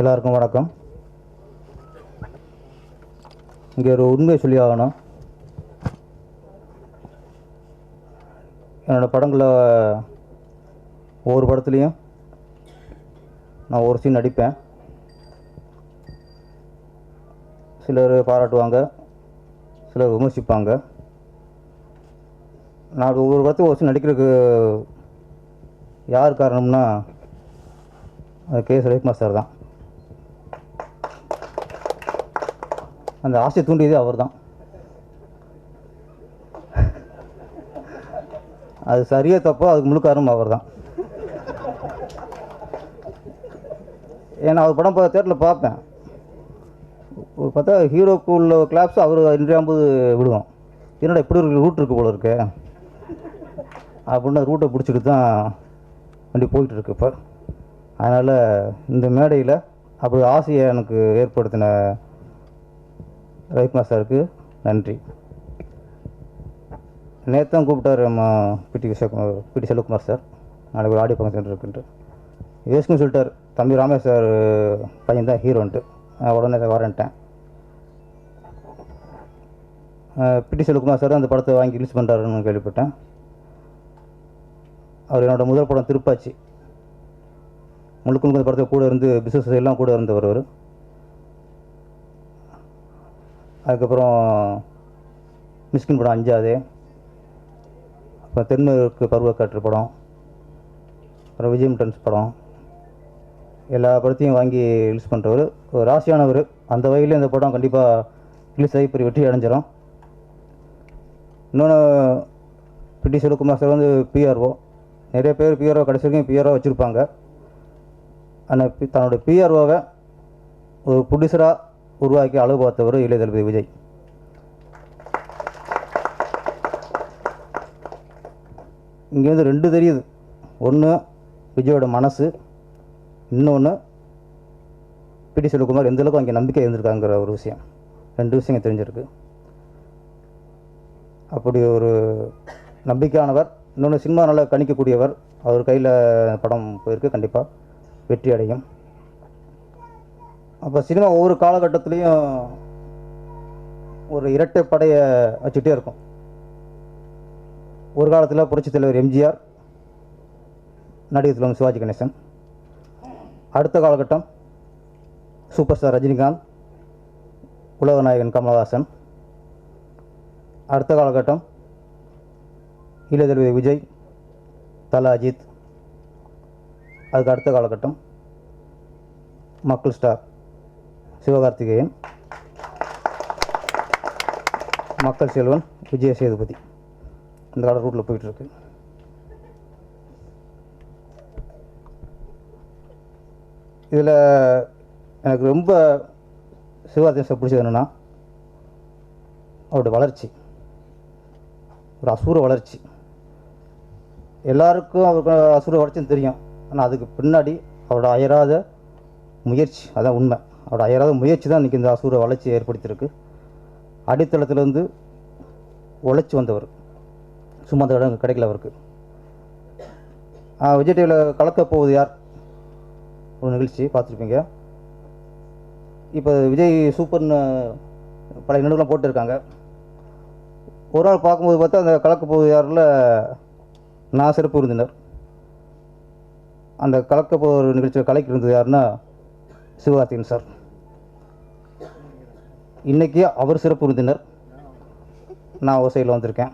எல்லாருக்கும் வணக்கம். இங்கே ஒரு உண்மையை சொல்லி ஆகணும். என்னோடய படங்களில் ஒவ்வொரு படத்துலேயும் நான் ஒரு சீன் நடிப்பேன். சிலர் பாராட்டுவாங்க சிலர் விமர்சிப்பாங்க. நான் ஒவ்வொரு படத்தையும் ஒரு சீன் நடிக்கிறதுக்கு யார் காரணம்னா அது கே. ரவிக்குமார் சார் தான். அந்த ஆசையை தூண்டியது அவர் தான் அது சரியா தப்போ அதுக்கு முழுக்காரும் அவர் தான் ஏன்னா அவர் படம் தேட்டரில் பார்ப்பேன். ஒரு பார்த்தா ஹீரோக்கு உள்ள கிளாப்ஸ் அவர் இன்றையாம்போது விடுவோம் என்னடா இப்படி ஒரு ரூட் இருக்குது போல இருக்கு? அப்படின்னு ரூட்டை பிடிச்சிட்டு தான் வண்டி போயிட்டு இருக்கு இப்போ. அதனால் இந்த மேடையில் அப்படி ஆசையை எனக்கு ஏற்படுத்தின ரவிக்குமார் சாருக்கு நன்றி. நேற்று கூப்பிட்டார் நம்ம பிடி பிடி செல்வகுமார் சார். நாளைக்கு ஒரு ஆடியோ ஃபங்க்ஷன் இருக்குன்ட்டு யோசிக்கும் சொல்லிட்டார். தம்பி ராமேஷ் சார் பையன் தான் ஹீரோன்ட்டு. நான் உடனே வரேன்ட்டேன். பிடி செல்வகுமார் சார் அந்த படத்தை வாங்கி ரிலீஸ் பண்ணுறாருன்னு கேள்விப்பட்டேன். அவர் என்னோட முதல் படம் திருப்பாச்சி. முழுக்க முழுக்க படத்தை கூட இருந்து பிஸ்னஸ் எல்லாம் கூட இருந்தவர் அவர் அதுக்கப்புறம் மிஸ்கின் படம் அஞ்சாவது. அப்புறம் தென்மேற்கு பருவக்காற்று படம். அப்புறம் விஜய் மிட்டன்ஸ் படம். எல்லா படத்தையும் வாங்கி ரிலீஸ் பண்ணுறவர் ஒரு ராசியானவர் அந்த வகையில் இந்த படம் கண்டிப்பாக ரிலீஸ் ஆகி பெரிய வெற்றி அடைஞ்சிடும் இன்னொன்று பிடி சிவகுமார் சார் வந்து பிஆர்ஓ நிறைய பேர் பிஆர்ஓ கடைசி வரைக்கும் பிஆர்ஓ வச்சுருப்பாங்க. ஆனால் தன்னோட பிஆர்ஓவை ஒரு ப்ரொடியூசராக உருவாக்கி அளவு பார்த்தவர் இளைய தளபதி விஜய். இங்கே வந்து ரெண்டு தெரியுது. ஒன்று விஜயோட மனசு இன்னொன்று பிடி செல்வகுமார் எந்த அளவுக்கு அங்கே நம்பிக்கை இருந்திருக்காங்கிற ஒரு விஷயம். ரெண்டு விஷயம் தெரிஞ்சிருக்கு. அப்படி ஒரு நம்பிக்கையானவர் இன்னொன்று சினிமா நல்லா கணிக்கக்கூடியவர் அவர் கையில் படம் போயிருக்கு கண்டிப்பாக வெற்றி அடையும். அப்போ சினிமா ஒவ்வொரு காலகட்டத்துலேயும் ஒரு இரட்டை படையை வச்சுட்டே இருக்கும். ஒரு காலத்தில் புரட்சித் தலைவர் எம்ஜிஆர் நடிகர் தலைவர் சிவாஜி கணேசன். அடுத்த காலகட்டம் சூப்பர் ஸ்டார் ரஜினிகாந்த் உலகநாயகன் கமலஹாசன். அடுத்த காலகட்டம் இளையதளபதி விஜய் தலா அஜித். அதுக்கு அடுத்த காலகட்டம் மக்கள் ஸ்டார். சிவகார்த்திகேயன் மக்கள் செல்வன் விஜய சேதுபதி. இந்த கடை ரூட்டில் போயிட்டுருக்கு. இதில் எனக்கு ரொம்ப சிவகார்த்திகேயன் சார் பிடிச்சது என்னென்னா அவருடைய வளர்ச்சி. ஒரு அசூர வளர்ச்சி. எல்லாருக்கும் அவருக்கு அசுர வளர்ச்சின்னு தெரியும். ஆனால் அதுக்கு பின்னாடி அவரோட அயராத முயற்சி அதான் உண்மை. அவரோட அயராத முயற்சி தான் இன்றைக்கி இந்த அசூர வளர்ச்சியை ஏற்படுத்தியிருக்கு. அடித்தளத்திலேருந்து உழைச்சி வந்தவர். சும்மா அந்த இடம் கிடைக்கல அவருக்கு. விஜய் டிவியில் கலக்க போவது யார்? ஒரு நிகழ்ச்சி பார்த்துருப்பீங்க. இப்போ விஜய் சூப்பர்னு பழைய நினைவுலாம் போட்டிருக்காங்க. ஒரு நாள் பார்க்கும்போது பார்த்தா அந்த கலக்க போவது யாரில் நான் சிறப்பு விருந்தினர். அந்த கலக்க போகிற நிகழ்ச்சியில் கலைக்கு இருந்தது யாருன்னா சிவகார்த்திகன் சார். இன்றைக்கி அவர் சிறப்பு விருந்தினர். நான் ஓசையில் வந்திருக்கேன்.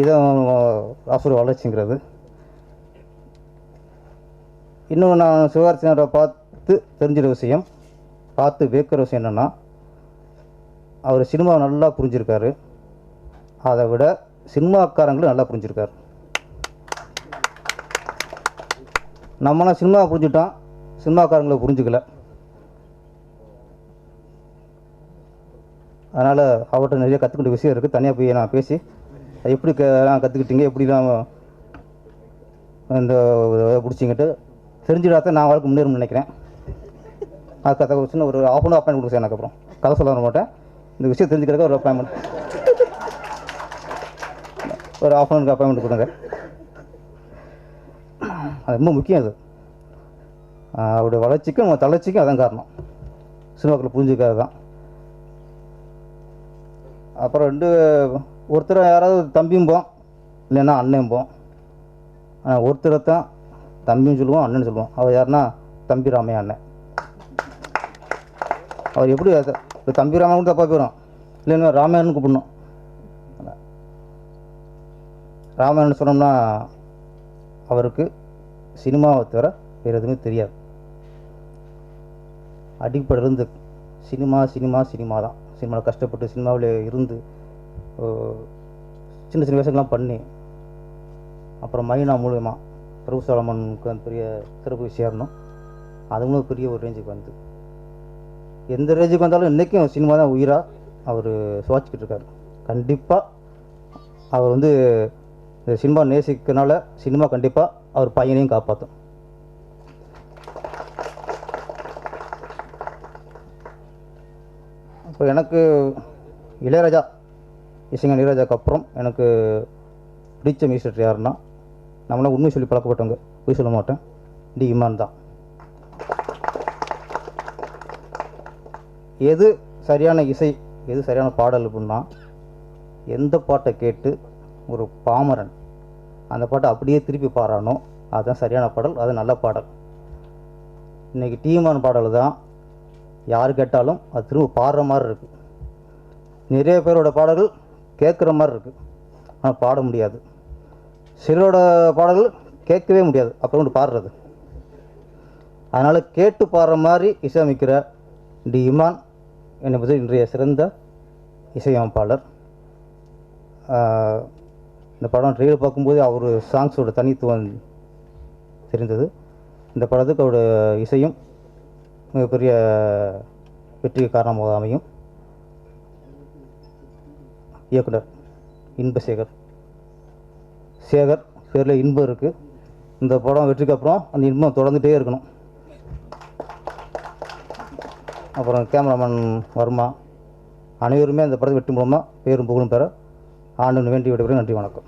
இதான் அசுர வளர்ச்சிங்கிறது. இன்னும் நான் சிவகார்த்திகனரை பார்த்து தெரிஞ்சிட விஷயம் பார்த்து வேக்கிற விஷயம் என்னென்னா அவர் சினிமாவை நல்லா புரிஞ்சிருக்காரு. அதை விட சினிமாக்காரங்களும் நல்லா புரிஞ்சிருக்காரு. நம்மளாம் சினிமாவை புரிஞ்சுட்டோம் சினிமாக்காரங்களை புரிஞ்சுக்கல. அதனால் அவர்கிட்ட நிறைய கற்றுக்கிட்ட விஷயம் இருக்குது தனியாக போய் நான் பேசி எப்படி கற்றுக்கிட்டீங்க எப்படிலாம் இந்த பிடிச்சிங்கிட்டு தெரிஞ்சுடாத நான் வாழ்க்கை முன்னேறும்னு நினைக்கிறேன். அது கதை சின்ன ஒரு ஆஃப் அன் அப்பாயின் கொடுக்க எனக்கு அப்புறம் கதை சொல்ல வர மாட்டேன். இந்த விஷயம் தெரிஞ்சுக்கிறதுக்கு ஒரு அப்பாயின்மெண்ட் ஒரு ஆஃப் அன் அப்பாயின்மெண்ட் கொடுங்க. அது ரொம்ப முக்கியம் அது. அவருடைய வளர்ச்சிக்கும் நம்ம தளர்ச்சிக்கும் அதான் காரணம். சினிமாக்களை புரிஞ்சுக்காது தான். அப்புறம் ரெண்டு ஒருத்தர் யாராவது தம்பியும் போம் இல்லைன்னா அண்ணன்போம் ஆனால் ஒருத்தரை தான் தம்பியும் சொல்லுவோம் அண்ணன் சொல்லுவோம் அவர் யாருன்னா தம்பி ராமையா அண்ணன். அவர் எப்படி இப்போ தம்பி ராமன் கூட தப்பாக போயிடும். இல்லைன்னா ராமாயணன் கூப்பிடணும். ராமாயணன் சொன்னோம்னா அவருக்கு சினிமாவை தவிர வேறு எதுவுமே தெரியாது. அடிப்படை இருந்து சினிமா சினிமா சினிமா தான். சினிமாவில் கஷ்டப்பட்டு சினிமாவில் இருந்து சின்ன சின்ன விஷயங்கள்லாம் பண்ணி அப்புறம் மைனா மூலயமா பிரபு சோழமனுக்கு அந்த பெரிய சிறப்பு சேரணும். அதுவும் பெரிய ஒரு ரேஞ்சுக்கு வந்து. எந்த ரேஞ்சுக்கு வந்தாலும் இன்றைக்கும் சினிமா தான் உயிராக அவர் சுவாச்சிக்கிட்டு இருக்காரு. கண்டிப்பாக அவர் வந்து இந்த சினிமா நேசிக்கனால சினிமா கண்டிப்பாக அவர் பையனையும் காப்பாற்றும் இப்போ எனக்கு இளையராஜா இசைஞான இளையராஜாக்கு அப்புறம் எனக்கு பிடிச்ச மியூசிக் யாருன்னா நம்மளாம் உண்மை சொல்லி பழக்கப்பட்டவங்க போய் சொல்ல மாட்டேன். டி இமான் தான். எது சரியான இசை எது சரியான பாடல் அப்படின்னா எந்த பாட்டை கேட்டு ஒரு பாமரன் அந்த பாட்டை அப்படியே திருப்பி பாடுறானோ அதுதான் சரியான பாடல் அது நல்ல பாடல். இன்றைக்கி டீமான் பாடல் தான். யார் கேட்டாலும் அது திரும்ப பாடுற மாதிரி இருக்குது நிறைய பேரோட பாடல்கள் கேட்குற மாதிரி இருக்குது ஆனால் பாட முடியாது. சிலரோட பாடல்கள் கேட்கவே முடியாது. அப்புறம் கொண்டு பாடுறது. அதனால் கேட்டு பாடுற மாதிரி இசையமைக்கிற டி இமான் என்பது இன்றைய சிறந்த இசையமைப்பாளர். இந்த படம் ட்ரெயில் பார்க்கும்போது அவர் சாங்ஸோட தனித்துவம் தெரிந்தது. இந்த படத்துக்கு அவரோட இசையும் மிகப்பெரிய வெற்றிக்கு காரணமாக அமையும். இயக்குனர் இன்பசேகர். சேகர் பேரில் இன்பம் இருக்குது இந்த படம் வெற்றிக்கு அப்புறம் அந்த இன்பம் தொடர்ந்துகிட்டே இருக்கணும். அப்புறம் கேமராமேன் வர்மா. அனைவருமே அந்த படத்தை வெற்றி மூலமாக பேரும் புகழும் பெற ஆண்டு வேண்டி விடைபெறும் நன்றி வணக்கம்.